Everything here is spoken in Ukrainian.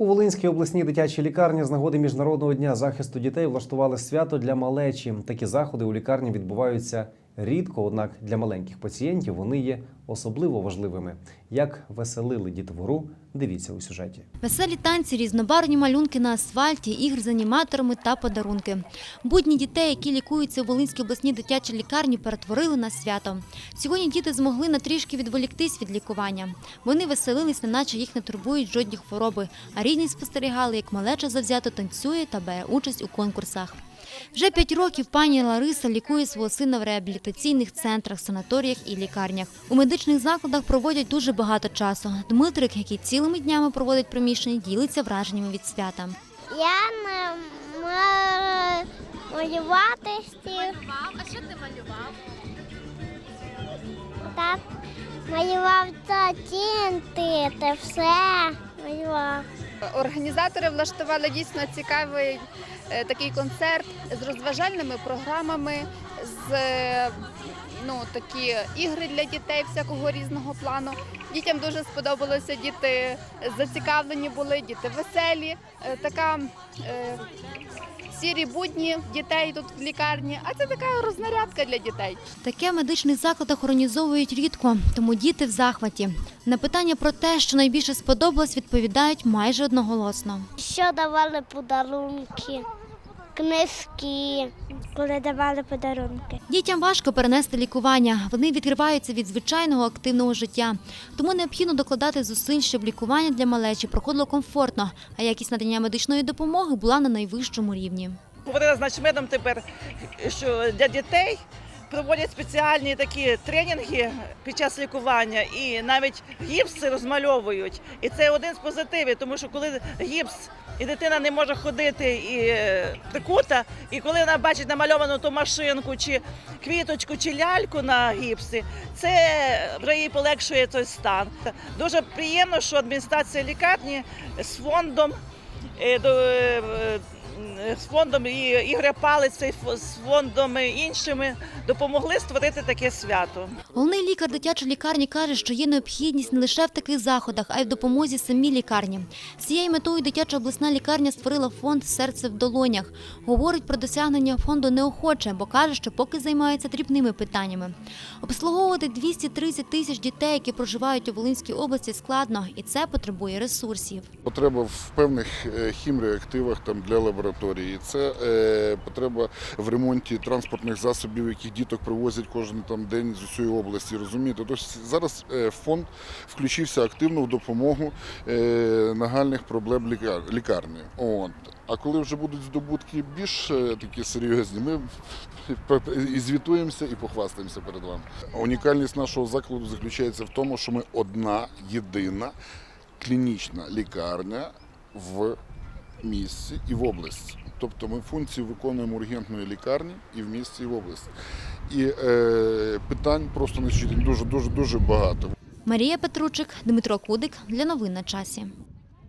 У Волинській обласній дитячій лікарні з нагоди Міжнародного дня захисту дітей влаштували свято для малечі. Такі заходи у лікарні відбуваються рідко, однак для маленьких пацієнтів вони є особливо важливими. Як веселили дітвору, дивіться у сюжеті. Веселі танці, різнобарвні малюнки на асфальті, ігри з аніматорами та подарунки. Будні дітей, які лікуються у Волинській обласній дитячій лікарні, перетворили на свято. Сьогодні діти змогли на трішки відволіктись від лікування. Вони веселились, неначе їх не турбують жодні хвороби, а рідні спостерігали, як малеча завзято танцює та бере участь у конкурсах. Вже п'ять років пані Лариса лікує свого сина в реабілітаційних центрах, санаторіях і лікарнях. У медичних закладах проводять дуже багато часу. Дмитрик, який цілими днями проводить в приміщенні, ділиться враженнями від свята. Я не можу малювати стіл. А що ти малював? Так, малював та тінти, та все малював. Організатори влаштували дійсно цікавий е, такий концерт з розважальними програмами, з е, ну, такі ігри для дітей всякого різного плану. Дітям дуже сподобалося, діти зацікавлені були, діти веселі. Е, Така е, сірі будні дітей тут в лікарні, а це така рознарядка для дітей. Таке в медичних закладах організовують рідко, тому діти в захваті. На питання про те, що найбільше сподобалось, відповідають майже одноголосно. Що давали подарунки, книжки, коли давали подарунки. Дітям важко перенести лікування. Вони відкриваються від звичайного активного життя. Тому необхідно докладати зусиль, щоб лікування для малечі проходило комфортно, а якість надання медичної допомоги була на найвищому рівні. Говорила з начмедом тепер, що для дітей проводять спеціальні такі тренінги під час лікування і навіть гіпси розмальовують. І це один з позитивів, тому що коли гіпс і дитина не може ходити і е, прикута, і коли вона бачить намальовану ту машинку, чи квіточку, чи ляльку на гіпсі, це вже їй полегшує той стан. Дуже приємно, що адміністрація лікарні з фондом е, до. е, е, з фондом і Ігоря Палиця, з фондом іншими допомогли створити таке свято. Головний лікар дитячої лікарні каже, що є необхідність не лише в таких заходах, а й в допомозі самій лікарні. З цією метою дитяча обласна лікарня створила фонд Серце в долонях. Говорить про досягнення фонду неохоче, бо каже, що поки займається дрібними питаннями. Обслуговувати 230 тисяч дітей, які проживають у Волинській області, складно, і це потребує ресурсів. Потреба в певних е, хімреактивах там для лабораторії. Це е, потреба в ремонті транспортних засобів, яких діток привозять кожен там день з усієї області. Розумієте? Тож зараз е, фонд включився активно в допомогу е, нагальних проблем лікар- лікарні. От. А коли вже будуть здобутки більш е, такі серйозні, ми і звітуємося і похвастаємося перед вами. Унікальність нашого закладу заключається в тому, що ми одна єдина клінічна лікарня в місті і в області. Тобто ми функції виконуємо ургентної лікарні і в місті, і в області. І е, питань просто не дуже дуже дуже багато. Марія Петручик, Дмитро Кудик для новин на часі.